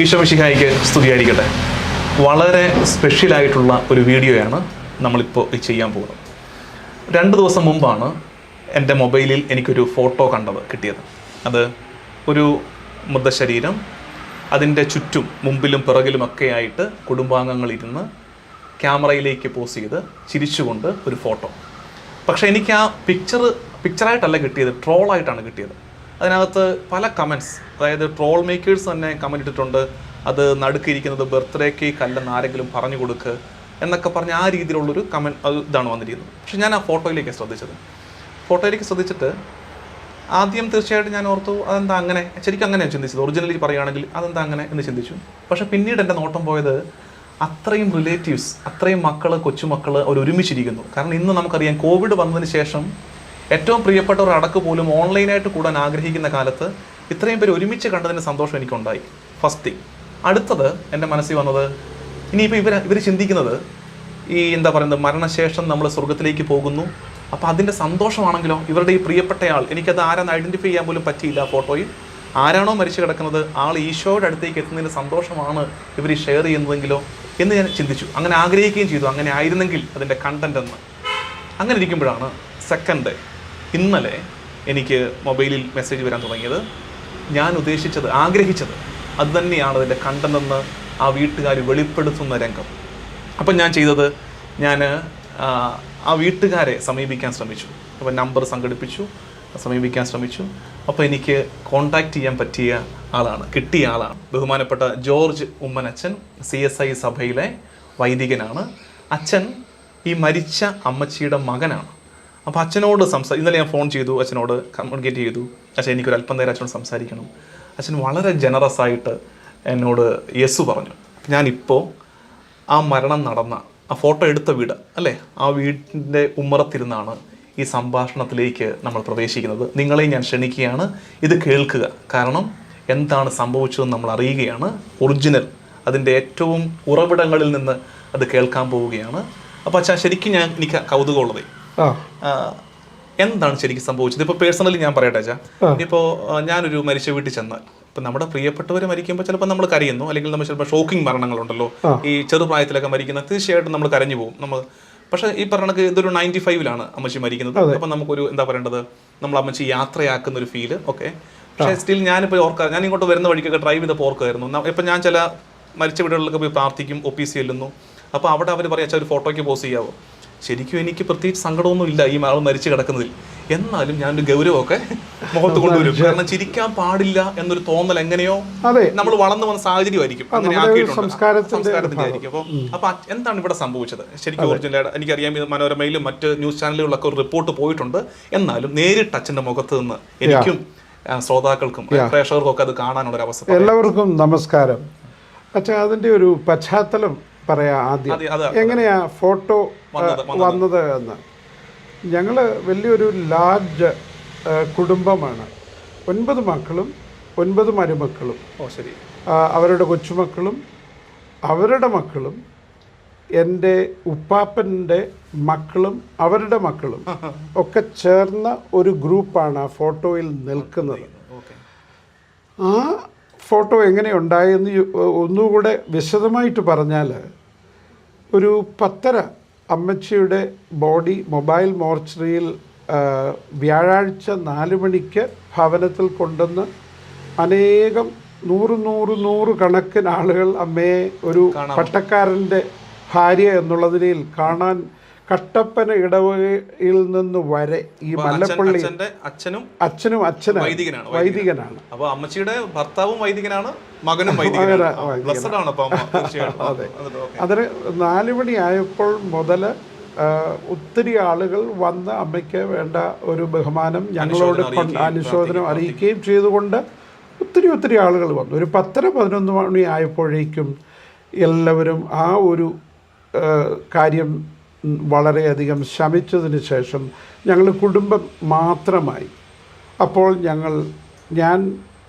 ഈശോമിഷിഹായിക്ക് സ്തുതിയായിരിക്കട്ടെ. വളരെ സ്പെഷ്യലായിട്ടുള്ള ഒരു വീഡിയോയാണ് നമ്മളിപ്പോൾ ചെയ്യാൻ പോകുന്നത്. രണ്ട് ദിവസം മുമ്പാണ് എന്റെ മൊബൈലിൽ എനിക്കൊരു ഫോട്ടോ കണ്ടത് കിട്ടിയത്. അത് ഒരു മൃതശരീരം അതിന്റെ ചുറ്റും മുമ്പിലും പിറകിലുമൊക്കെ ആയിട്ട് കുടുംബാംഗങ്ങളിരുന്ന് ക്യാമറയിലേക്ക് പോസ് ചെയ്ത് ചിരിച്ചുകൊണ്ട് ഒരു ഫോട്ടോ. പക്ഷേ എനിക്ക് ആ പിക്ചർ പിക്ചറായിട്ടല്ല കിട്ടിയത് ട്രോളായിട്ടാണ് കിട്ടിയത്. അതിനകത്ത് പല കമൻസ് അതായത് ട്രോൾ മേക്കേഴ്സ് തന്നെ കമന്റ് ഇട്ടിട്ടുണ്ട്. അത് നടുക്കിരിക്കുന്നത് ബർത്ത്ഡേ കേക്ക് അല്ലെന്ന് ആരെങ്കിലും പറഞ്ഞു കൊടുക്ക് എന്നൊക്കെ പറഞ്ഞ് ആ രീതിയിലുള്ളൊരു കമന്റ് ഇതാണ് വന്നിരിക്കുന്നത്. പക്ഷെ ഞാൻ ആ ഫോട്ടോയിലേക്ക് ശ്രദ്ധിച്ചത്. ഫോട്ടോയിലേക്ക് ശ്രദ്ധിച്ചിട്ട് ആദ്യം തീർച്ചയായിട്ടും ഞാൻ ഓർത്തു അതെന്താ അങ്ങനെ? ശരിക്കും അങ്ങനെ ചിന്തിച്ചത്. ഒറിജിനലി പറയുകയാണെങ്കിൽ അതെന്താ അങ്ങനെ എന്ന് ചിന്തിച്ചു. പക്ഷെ പിന്നീട് എന്റെ നോട്ടം പോയത് അത്രയും റിലേറ്റീവ്സ് അത്രയും മക്കൾ കൊച്ചുമക്കൾ അവർ ഒരുമിച്ചിരിക്കുന്നു. കാരണം ഇന്ന് നമുക്കറിയാം കോവിഡ് വന്നതിന് ശേഷം ഏറ്റവും പ്രിയപ്പെട്ട ഒരു അടക്ക് പോലും ഓൺലൈനായിട്ട് കൂടാൻ ആഗ്രഹിക്കുന്ന കാലത്ത് ഇത്രയും പേര് ഒരുമിച്ച് കണ്ടതിന്റെ സന്തോഷം എനിക്കുണ്ടായി. ഫസ്റ്റ് തിങ് അടുത്തത് എന്റെ മനസ്സിൽ വന്നത് ഇനിയിപ്പോൾ ഇവർ ഇവർ ചിന്തിക്കുന്നത് ഈ എന്താ പറയുന്നത് മരണശേഷം നമ്മൾ സ്വർഗത്തിലേക്ക് പോകുന്നു. അപ്പോൾ അതിന്റെ സന്തോഷമാണെങ്കിലോ ഇവരുടെ ഈ പ്രിയപ്പെട്ടയാൾ എനിക്കത് ആരാന്ന് ഐഡന്റിഫൈ ചെയ്യാൻ പോലും പറ്റിയില്ല ഫോട്ടോയിൽ. ആരാണോ മരിച്ചു കിടക്കുന്നത് ആൾ ഈശോയുടെ അടുത്തേക്ക് എത്തുന്നതിന്റെ സന്തോഷമാണ് ഇവർ ഷെയർ ചെയ്യുന്നതെങ്കിലോ എന്ന് ഞാൻ ചിന്തിച്ചു. അങ്ങനെ ആഗ്രഹിക്കുകയും ചെയ്തു. അങ്ങനെ ആയിരുന്നെങ്കിൽ അതിന്റെ കണ്ടന്റ് എന്ന്. അങ്ങനെ ഇരിക്കുമ്പോഴാണ് സെക്കൻഡ് ഇന്നലെ എനിക്ക് മൊബൈലിൽ മെസ്സേജ് വരാൻ തുടങ്ങിയത്. ഞാൻ ഉദ്ദേശിച്ചത് ആഗ്രഹിച്ചത് അത് തന്നെയാണ് അതിന്റെ കണ്ടെന്ന് ആ വീട്ടുകാർ വെളിപ്പെടുത്തുന്ന രംഗം. അപ്പം ഞാൻ ചെയ്തത് ഞാൻ ആ വീട്ടുകാരെ സമീപിക്കാൻ ശ്രമിച്ചു. അപ്പം നമ്പർ സംഘടിപ്പിച്ചു സമീപിക്കാൻ ശ്രമിച്ചു. അപ്പോൾ എനിക്ക് കോണ്ടാക്ട് ചെയ്യാൻ പറ്റിയ ആളാണ് കിട്ടിയ ആളാണ്. ബഹുമാനപ്പെട്ട ജോർജ് ഉമ്മനച്ഛൻ സി എസ് ഐ സഭയിലെ വൈദികനാണ്. അച്ഛൻ ഈ മരിച്ച അമ്മച്ചിയുടെ മകനാണ്. അപ്പോൾ അച്ഛനോട് സംസാ ഇന്നലെ ഞാൻ ഫോൺ ചെയ്തു അച്ഛനോട് കമ്മ്യൂണിക്കേറ്റ് ചെയ്തു. അച്ഛൻ എനിക്കൊരു അല്പം നേരം അച്ഛനോട് സംസാരിക്കണം. അച്ഛൻ വളരെ ജനറസ് ആയിട്ട് എന്നോട് യെസ് പറഞ്ഞു. ഞാനിപ്പോൾ ആ മരണം നടന്ന ആ ഫോട്ടോ എടുത്ത വീട് അല്ലേ? ആ വീടിന്റെ ഉമ്മറത്തിരുന്നാണ് ഈ സംഭാഷണത്തിലേക്ക് നമ്മൾ പ്രവേശിക്കുന്നത്. നിങ്ങളെ ഞാൻ ക്ഷണിക്കുകയാണ്. ഇത് കേൾക്കുക. കാരണം എന്താണ് സംഭവിച്ചതെന്ന് നമ്മൾ അറിയുകയാണ്. ഒറിജിനൽ അതിന്റെ ഏറ്റവും ഉറവിടങ്ങളിൽ നിന്ന് അത് കേൾക്കാൻ പോവുകയാണ്. അപ്പോൾ അച്ഛാ ശരിക്കും ഞാൻ എനിക്ക് കൗതുകമുള്ളത് എന്താണ് ശരിക്കും സംഭവിച്ചത്? ഇപ്പോൾ പേഴ്സണലി ഞാൻ പറയട്ടെ ചാ ഇപ്പോൾ ഞാനൊരു മരിച്ച വീട്ടിൽ ചെന്നാൽ ഇപ്പം നമ്മുടെ പ്രിയപ്പെട്ടവർ മരിക്കുമ്പോൾ ചിലപ്പോൾ നമ്മൾ കരയുന്നു. അല്ലെങ്കിൽ നമ്മൾ ചിലപ്പോൾ ഷോക്കിംഗ് മരണങ്ങളുണ്ടല്ലോ. ഈ ചെറുപ്രായത്തിലൊക്കെ മരിക്കുന്ന തീർച്ചയായിട്ടും നമ്മൾ കരഞ്ഞു പോകും. നമ്മൾ പക്ഷെ ഈ പറഞ്ഞ ഇതൊരു നയന്റി ഫൈവിലാണ് അമ്മച്ചി മരിക്കുന്നത്. അപ്പം നമുക്കൊരു എന്താ പറയേണ്ടത്? നമ്മൾ അമ്മച്ചി യാത്രയാക്കുന്ന ഒരു ഫീൽ ഓക്കെ പക്ഷേ സ്റ്റിൽ ഞാനിപ്പോൾ ഓർക്കാം ഞാൻ ഇങ്ങോട്ട് വരുന്ന വഴിക്കൊക്കെ ഡ്രൈവ് ചെയ്തപ്പോൾ ഓർക്കുമായിരുന്നു ഇപ്പൊ ഞാൻ ചില മരിച്ച വീടുകളിലൊക്കെ പോയി പ്രാർത്ഥിക്കും ഒ പി സി ചെല്ലുന്നു. അപ്പോൾ അവിടെ അവർ പറയാ ഒരു ഫോട്ടോയ്ക്ക് പോസ് ചെയ്യാവോ? ശരിക്കും എനിക്ക് പ്രത്യേകിച്ച് സങ്കടമൊന്നും ഇല്ല ഈ ആൾ മരിച്ചു കിടക്കുന്നതിൽ. എന്നാലും ഒരു ഗൗരവമൊക്കെ മുഖത്ത് കൊണ്ടുവരും. കാരണം ചിരിക്കാൻ പാടില്ല എന്നൊരു തോന്നൽ എങ്ങനെയോ നമ്മൾ വളർന്നു വന്ന സാഹചര്യമായിരിക്കും അങ്ങനെ ആക്കിയിട്ടുണ്ട്. സംസ്കാരത്തിന്റെ ആയിരിക്കും. അപ്പോൾ അപ്പൊ എന്താണ് ഇവിടെ സംഭവിച്ചത്? ശരിക്കും ഒറിജിനൽ എനിക്കറിയാം. ഇത് മനോരമയിലും മറ്റ് ന്യൂസ് ചാനലുകളിലൊക്കെ ഒരു റിപ്പോർട്ട് പോയിട്ടുണ്ട്. എന്നാലും നേരിട്ട് അച്ഛന്റെ മുഖത്ത് നിന്ന് എനിക്കും ശ്രോതാക്കൾക്കും പ്രേക്ഷകർക്കും ഒക്കെ അത് കാണാനുള്ള ഒരു അവസ്ഥ എല്ലാവർക്കും നമസ്കാരം. അച്ഛാ അതിന്റെ ഒരു പശ്ചാത്തലം പറയാം ആദ്യം. എങ്ങനെയാ ഫോട്ടോ വന്നത്, എന്ന്? ഞങ്ങൾ വലിയൊരു ലാർജ് കുടുംബമാണ്. ഒൻപത് മക്കളും ഒൻപത് മരുമക്കളും. ഓ ശരി. അവരുടെ കൊച്ചുമക്കളും അവരുടെ മക്കളും എന്റെ ഉപ്പാപ്പന്റെ മക്കളും അവരുടെ മക്കളും ഒക്കെ ചേർന്ന ഒരു ഗ്രൂപ്പാണ് ആ ഫോട്ടോയിൽ നിൽക്കുന്നത്. ആ ഫോട്ടോ എങ്ങനെ ഉണ്ടായെന്ന് യു- ഒന്നുകൂടെ വിശദമായിട്ട് പറഞ്ഞാൽ ഒരു പത്തര അമ്മച്ചിയുടെ ബോഡി മൊബൈൽ മോർച്ചറിയിൽ വ്യാഴാഴ്ച നാല് മണിക്ക് ഭവനത്തിൽ കൊണ്ടുവന്ന് അനേകം നൂറ് നൂറ് നൂറ് കണക്കിന് ആളുകൾ അമ്മയെ ഒരു പട്ടക്കാരന്റെ ഭാര്യ എന്നുള്ളതിൽ കാണാൻ കട്ടപ്പന ഇടവകയിൽ നിന്ന് വരെ ഈ മല്ലപ്പള്ളി അച്ഛനും അച്ഛനും അച്ഛനും വൈദികനാണ് വൈദികനാണ്. അപ്പൊ അമ്മച്ചിയുടെ ഭർത്താവും വൈദികനാണ് മകനും അത്. അതിന് നാല് മണിയായപ്പോൾ മുതൽ ഒത്തിരി ആളുകൾ വന്ന് അമ്മയ്ക്ക് വേണ്ട ഒരു ബഹുമാനം ഞങ്ങളോട് അനുശോചനം അറിയിക്കുകയും ചെയ്തുകൊണ്ട് ഒത്തിരി ഒത്തിരി ആളുകൾ വന്നു. ഒരു പത്തര പതിനൊന്ന് മണി ആയപ്പോഴേക്കും എല്ലാവരും ആ ഒരു കാര്യം വളരെയധികം ശമിച്ചതിന് ശേഷം ഞങ്ങൾ കുടുംബം മാത്രമായി. അപ്പോൾ ഞങ്ങൾ ഞാൻ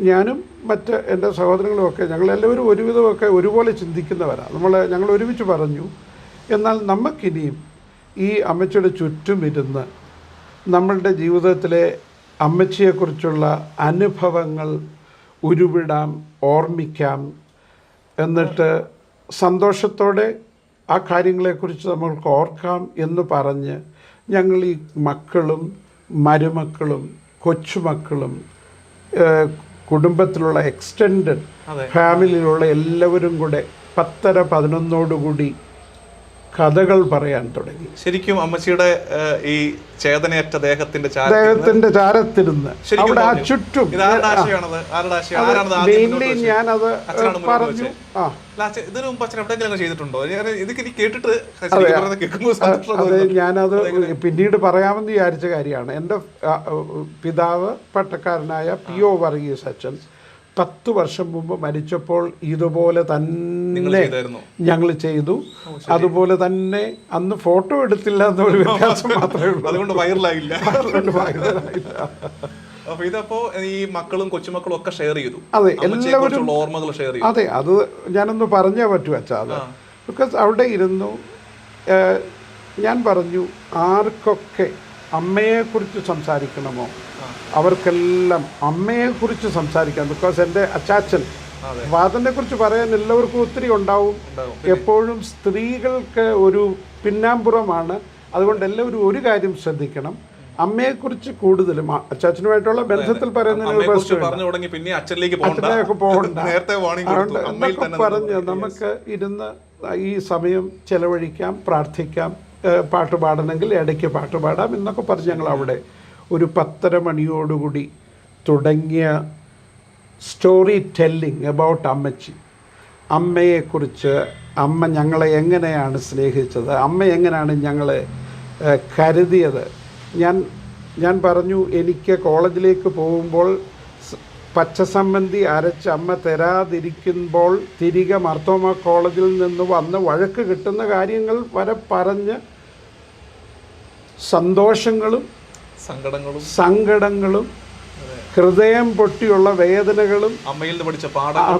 ഞാനും മറ്റ് എന്റെ സഹോദരങ്ങളുമൊക്കെ ഞങ്ങളെല്ലാവരും ഒരുവിധമൊക്കെ ഒരുപോലെ ചിന്തിക്കുന്നവരാണ് നമ്മൾ ഞങ്ങൾ ഒരുമിച്ച് പറഞ്ഞു എന്നാൽ നമുക്കിനിയും ഈ അമ്മച്ചിയുടെ ചുറ്റും ഇരുന്ന് നമ്മളുടെ ജീവിതത്തിലെ അമ്മച്ചിയെക്കുറിച്ചുള്ള അനുഭവങ്ങൾ ഉരുവിടാം ഓർമ്മിക്കാം എന്നിട്ട് സന്തോഷത്തോടെ ആ കാര്യങ്ങളെക്കുറിച്ച് നമ്മൾക്ക് ഓർക്കാം എന്ന് പറഞ്ഞ് ഞങ്ങൾ ഈ മക്കളും മരുമക്കളും കൊച്ചുമക്കളും കുടുംബത്തിലുള്ള എക്സ്റ്റെൻഡഡ് ഫാമിലിയിലുള്ള എല്ലാവരും കൂടെ പത്തര പതിനൊന്നോടുകൂടി കഥകൾ പറയാൻ തുടങ്ങി. ശരിക്കും അമ്മച്ചിയുടെ ഈ ചേതനയറ്റ ദേഹത്തിന്റെ ദേഹത്തിന്റെ ചാരത്തിരുന്ന്. അവിടെ ആ? ചുറ്റും മെയിൻലി? ഞാനത് പറഞ്ഞു? ആ. ഇതിനു മുമ്പ് അച്ഛൻ എവിടെയെങ്കിലും ചെയ്തിട്ടുണ്ടോ? ഇതൊക്കെ എനിക്ക് കേട്ടിട്ട്. ഞാനത് പിന്നീട് പറയാമെന്ന് വിചാരിച്ച കാര്യമാണ്. എന്റെ പിതാവ് പട്ടക്കാരനായ പി ഒ വർഗീസ് അച്ഛൻ. പത്ത് വർഷം മുമ്പ് മരിച്ചപ്പോൾ ഇതുപോലെ തന്നെ ഞങ്ങൾ ചെയ്തു. അതുപോലെ തന്നെ അന്ന് ഫോട്ടോ എടുത്തില്ല എന്നൊരു വ്യത്യാസം മാത്രമേ ഉള്ളൂ. അതുകൊണ്ട് വൈറലായില്ല. അതുകൊണ്ട് വൈറലായില്ല. അപ്പൊ ഇതപ്പോ ഈ മക്കളും കൊച്ചുമക്കളും ഒക്കെ ഷെയർ ചെയ്തു. അതെ എല്ലാവരും ഓർമ്മകൾ ഷെയർ ചെയ്തു. അതെ അത് ഞാനൊന്ന് പറഞ്ഞേ പറ്റൂ അച്ഛാ അത്. ബിക്കോസ് അവിടെ ഇരുന്നു ഞാൻ പറഞ്ഞു ആർക്കൊക്കെ അമ്മയെക്കുറിച്ച് സംസാരിക്കണമോ? അവർക്കെല്ലാം അമ്മയെക്കുറിച്ച് സംസാരിക്കാം. ബിക്കോസ് എന്റെ അച്ചാച്ചൻ. വാദനെ കുറിച്ച് പറയാൻ എല്ലാവർക്കും ഒത്തിരി ഉണ്ടാവും. എപ്പോഴും സ്ത്രീകൾക്ക് ഒരു പിന്നാമ്പുറമാണ്. അതുകൊണ്ട് എല്ലാവരും ഒരു കാര്യം ശ്രദ്ധിക്കണം. അമ്മയെക്കുറിച്ച് കൂടുതലും അച്ചാച്ചനുമായിട്ടുള്ള ബന്ധത്തിൽ പറയുന്നതിന് പിന്നെ അച്ഛനിലേക്ക് പോകണ്ട. അതുകൊണ്ട് പറഞ്ഞ് നമുക്ക് ഇരുന്ന് ഈ സമയം ചെലവഴിക്കാം പ്രാർത്ഥിക്കാം പാട്ടുപാടണമെങ്കിൽ പാട്ട് പാടണമെങ്കിൽ ഇടയ്ക്ക് പാട്ട് പാടാം എന്നൊക്കെ പറഞ്ഞ് ഞങ്ങൾ അവിടെ ഒരു പത്തര മണിയോടുകൂടി തുടങ്ങിയ സ്റ്റോറി ടെല്ലിങ് അബൌട്ട് അമ്മച്ചി. അമ്മയെക്കുറിച്ച് അമ്മ ഞങ്ങളെ എങ്ങനെയാണ് സ്നേഹിച്ചത്? അമ്മ എങ്ങനെയാണ് ഞങ്ങളെ കരുതിയത്? ഞാൻ ഞാൻ പറഞ്ഞു എനിക്ക് കോളേജിലേക്ക് പോകുമ്പോൾ പച്ചസമ്മന്തി അരച്ച് അമ്മ തരാതിരിക്കുമ്പോൾ തിരികെ മർത്തോമ കോളേജിൽ നിന്ന് വന്ന് വഴക്ക് കിട്ടുന്ന കാര്യങ്ങൾ വരെ പറഞ്ഞ് സന്തോഷങ്ങളും സങ്കടങ്ങളും. സങ്കടങ്ങളും ഹൃദയം പൊട്ടിയുള്ള വേദനകളും അമ്മയിൽ നിന്ന് പഠിച്ച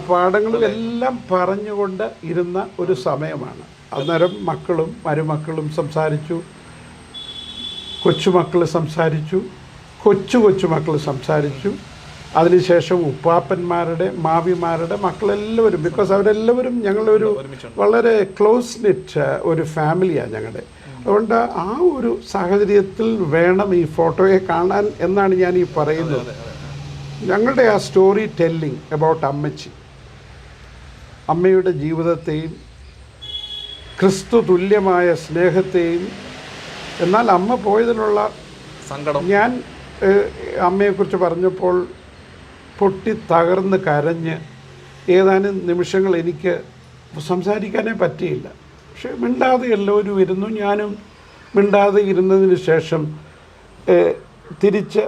പാഠങ്ങളും എല്ലാം പറഞ്ഞുകൊണ്ട് ഇരുന്ന ഒരു സമയമാണ്. അന്നേരം മക്കളും മരുമക്കളും സംസാരിച്ചു കൊച്ചുമക്കൾ സംസാരിച്ചു കൊച്ചു കൊച്ചുമക്കൾ സംസാരിച്ചു. അതിനുശേഷം ഉപ്പാപ്പന്മാരുടെ മാവിമാരുടെ മക്കളെല്ലാവരും ബിക്കോസ് അവരെല്ലാവരും ഞങ്ങളൊരു. വളരെ ക്ലോസ് നിറ്റ് ഒരു ഫാമിലിയാണ് ഞങ്ങളുടെ അതുകൊണ്ട് ആ ഒരു സാഹചര്യത്തിൽ വേണം ഈ ഫോട്ടോയെ കാണാൻ എന്നാണ് ഞാൻ ഈ പറയുന്നത്. ഞങ്ങളുടെ ആ സ്റ്റോറി ടെല്ലിംഗ് അബൌട്ട് അമ്മച്ചി. അമ്മയുടെ ജീവിതത്തെയും ക്രിസ്തു തുല്യമായ സ്നേഹത്തെയും എന്നാൽ അമ്മ പോയതിലുള്ള സങ്കടം. ഞാൻ അമ്മയെക്കുറിച്ച് പറഞ്ഞപ്പോൾ പൊട്ടി തകർന്ന് കരഞ്ഞ് ഏതാനും നിമിഷങ്ങൾ എനിക്ക് സംസാരിക്കാനേ പറ്റിയില്ല. പക്ഷെ മിണ്ടാതെ എല്ലാവരും ഇരുന്നു. ഞാനും മിണ്ടാതെ ഇരുന്നതിന് ശേഷം തിരിച്ച്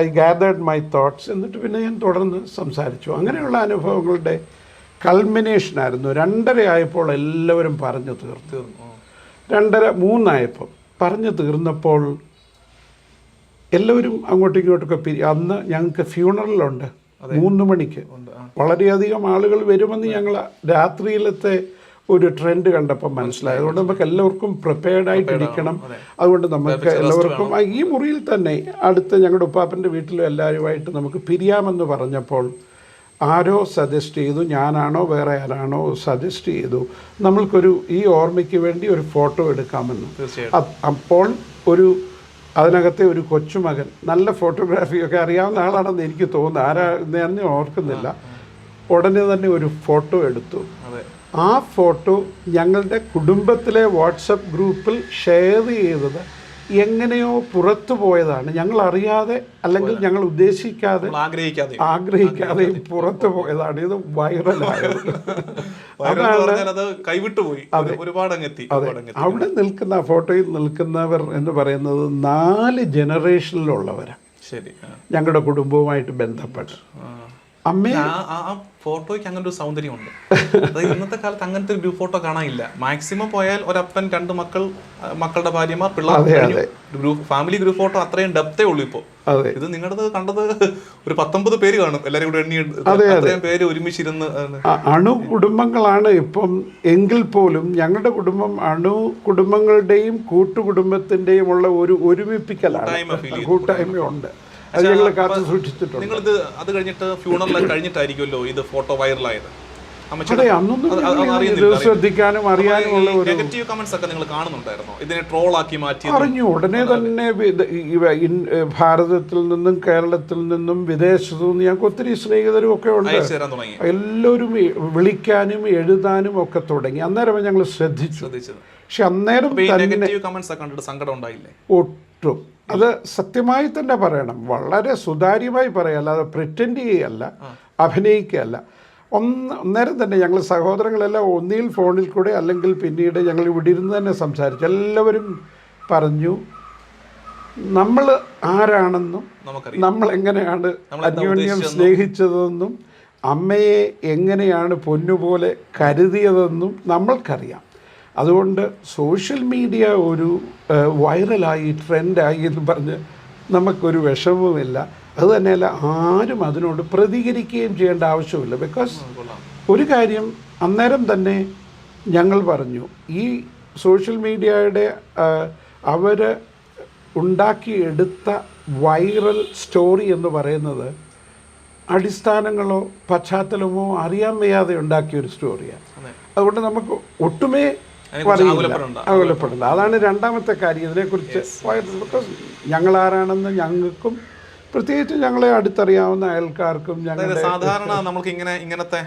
ഐ ഗാദേഡ് മൈ തോട്ട്സ് എന്നിട്ട് പിന്നെ ഞാൻ തുടർന്ന് സംസാരിച്ചു. അങ്ങനെയുള്ള അനുഭവങ്ങളുടെ കൾമിനേഷനായിരുന്നു. രണ്ടര ആയപ്പോൾ എല്ലാവരും പറഞ്ഞു തീർത്തു. രണ്ടര മൂന്നായപ്പോൾ പറഞ്ഞു തീർന്നപ്പോൾ എല്ലാവരും അങ്ങോട്ടും ഇങ്ങോട്ടൊക്കെ പിരി അന്ന് ഞങ്ങൾക്ക് ഫ്യൂണറലുണ്ട് മൂന്ന് മണിക്ക്. വളരെയധികം ആളുകൾ വരുമെന്ന് ഞങ്ങൾ രാത്രിയിലത്തെ ഒരു ട്രെൻഡ് കണ്ടപ്പോൾ മനസ്സിലായി. അതുകൊണ്ട് നമുക്ക് എല്ലാവർക്കും പ്രിപ്പയർഡ് ആയിട്ടിരിക്കണം. അതുകൊണ്ട് നമുക്ക് എല്ലാവർക്കും ഈ മുറിയിൽ തന്നെ അടുത്ത് ഞങ്ങളുടെ ഉപ്പാപ്പന്റെ വീട്ടിലും എല്ലാവരുമായിട്ട് നമുക്ക് പിരിയാമെന്ന് പറഞ്ഞപ്പോൾ ആരോ സജസ്റ്റ് ചെയ്തു ഞാനാണോ വേറെ ആരാണോ സജസ്റ്റ് ചെയ്തു നമ്മൾക്കൊരു ഈ ഓർമ്മയ്ക്ക് വേണ്ടി ഒരു ഫോട്ടോ എടുക്കാമെന്ന്. അപ്പോൾ ഒരു അതിനകത്തെ ഒരു കൊച്ചുമകൻ നല്ല ഫോട്ടോഗ്രാഫിയൊക്കെ അറിയാവുന്ന ആളാണെന്ന് എനിക്ക് തോന്നുന്നു. ആരാ ഓർക്കുന്നില്ല. ഉടനെ തന്നെ ഒരു ഫോട്ടോ എടുത്തു. ആ ഫോട്ടോ ഞങ്ങളുടെ കുടുംബത്തിലെ വാട്സപ്പ് ഗ്രൂപ്പിൽ ഷെയർ ചെയ്തത് എങ്ങനെയോ പുറത്തു പോയതാണ്. ഞങ്ങൾ അറിയാതെ അല്ലെങ്കിൽ ഞങ്ങൾ ഉദ്ദേശിക്കാതെ ആഗ്രഹിക്കാതെ. ആഗ്രഹിക്കാതെ. പുറത്തു പോയതാണ്. ഇത് വൈറലായത് കൈവിട്ടു പോയി. ഒരുപാട് അവിടെ നിൽക്കുന്ന ഫോട്ടോയിൽ നിൽക്കുന്നവർ എന്ന് പറയുന്നത് നാല് ജനറേഷനിലുള്ളവരാണ് ശരി. ഞങ്ങളുടെ കുടുംബവുമായിട്ട് ബന്ധപ്പെട്ട്. ആ. അമ്മയെ ആ- ഫോട്ടോയ്ക്ക് അങ്ങനെ ഒരു സൗന്ദര്യമുണ്ട്. അത് ഇന്നത്തെ കാലത്ത് അങ്ങനത്തെ ഒരു ഗ്രൂപ്പ് ഫോട്ടോ കാണാനില്ല. മാക്സിമം പോയാൽ ഒരപ്പൻ രണ്ട് മക്കൾ മക്കളുടെ ഭാര്യമാർ പിള്ളേർ ഗ്രൂപ്പ് ഫാമിലി ഗ്രൂപ്പ് ഫോട്ടോ അത്രയും ഡെപ്തേ ഉള്ളൂ ഇപ്പോ. ഇത് നിങ്ങളുടെ കണ്ടത് ഒരു പത്തൊമ്പത് പേര് കാണും. എല്ലാരും കൂടെ എണ്ണി അത്രയും പേര് ഒരുമിച്ചിരുന്ന് അണു കുടുംബങ്ങളാണ് ഇപ്പം എങ്കിൽ പോലും ഞങ്ങളുടെ കുടുംബം അണു കുടുംബങ്ങളുടെയും കൂട്ടുകുടുംബത്തിന്റെയും ഉള്ള ഒരു ഒരുമിപ്പിക്കലാണ്. കൂട്ടായ്മ. ഉണ്ട്. അത് ഞങ്ങൾ കാത്തു സൂക്ഷിച്ചിട്ടുണ്ട്. നിങ്ങളിത് അത് കഴിഞ്ഞിട്ട് ഫ്യൂണറൽ കഴിഞ്ഞിട്ടായിരിക്കുമല്ലോ ഇത് ഫോട്ടോ വൈറലായത് ശ്രദ്ധിക്കാനും അറിയാനും ഉള്ള ഒരു നെഗറ്റീവ് കമന്റ്സ് ഒക്കെ നിങ്ങൾ കാണുന്നുണ്ടായിരുന്നോ? ഇതിനെ ട്രോൾ ആക്കി മാറ്റി അറിഞ്ഞു. ഉടനെ തന്നെ ഭാരതത്തിൽ നിന്നും കേരളത്തിൽ നിന്നും വിദേശത്തു നിന്നും ഞങ്ങൾക്ക് ഒത്തിരി സ്നേഹിതരും ഒക്കെ ഉണ്ട്. എല്ലാവരും വിളിക്കാനും എഴുതാനും ഒക്കെ തുടങ്ങി. അന്നേരം ഞങ്ങൾ ശ്രദ്ധിച്ചു. പക്ഷെ അന്നേരം നെഗറ്റീവ് കമന്റ്സ് ഒക്കെ കണ്ടിട്ട് സങ്കടം ഉണ്ടായില്ലേ? ഒട്ടും. അത് സത്യമായി തന്നെ പറയണം. വളരെ സുതാര്യമായി പറയുക അല്ലാതെ പ്രിറ്റൻഡ് ചെയ്യല്ല അഭിനയിക്കുകയല്ല ഒന്ന് അന്നേരം തന്നെ ഞങ്ങൾ സഹോദരങ്ങളെല്ലാം ഒന്നിൽ ഫോണിൽ കൂടെ അല്ലെങ്കിൽ പിന്നീട് ഞങ്ങൾ ഇവിടെ ഇരുന്ന് തന്നെ സംസാരിച്ചു. എല്ലാവരും പറഞ്ഞു നമ്മൾ ആരാണെന്നും നമ്മൾ എങ്ങനെയാണ് അന്യോന്യം സ്നേഹിച്ചതെന്നും അമ്മയെ എങ്ങനെയാണ് പൊന്നുപോലെ കരുതിയതെന്നും നമ്മൾക്കറിയാം. അതുകൊണ്ട് സോഷ്യൽ മീഡിയ ഒരു വൈറലായി ട്രെൻഡായി എന്ന് പറഞ്ഞ് നമുക്കൊരു വിഷമവുമില്ല. അതുതന്നെയല്ല ആരും അതിനോട് പ്രതികരിക്കുകയും ചെയ്യേണ്ട ആവശ്യമില്ല ബിക്കോസ് ഒരു കാര്യം അന്നേരം തന്നെ ഞങ്ങൾ പറഞ്ഞു ഈ സോഷ്യൽ മീഡിയയുടെ അവർ ഉണ്ടാക്കിയെടുത്ത വൈറൽ സ്റ്റോറി എന്ന് പറയുന്നത് അടിസ്ഥാനങ്ങളോ പശ്ചാത്തലമോ അറിയാൻ വയ്യാതെ ഉണ്ടാക്കിയ ഒരു സ്റ്റോറിയാണ്. അതുകൊണ്ട് നമുക്ക് ഒട്ടുമേ ആകുലപ്പെടണ്ട. അതാണ് രണ്ടാമത്തെ കാര്യം. ഇതിനെക്കുറിച്ച് ബിക്കോസ് ഞങ്ങൾ ആരാണെന്ന് ഞങ്ങൾക്കും പ്രത്യേകിച്ച് ഞങ്ങളെ അടുത്തറിയാവുന്ന അയൽക്കാർക്കും ഞങ്ങളുടെ സാധാരണ നമുക്ക് ഇങ്ങനെ ഇങ്ങനത്തെ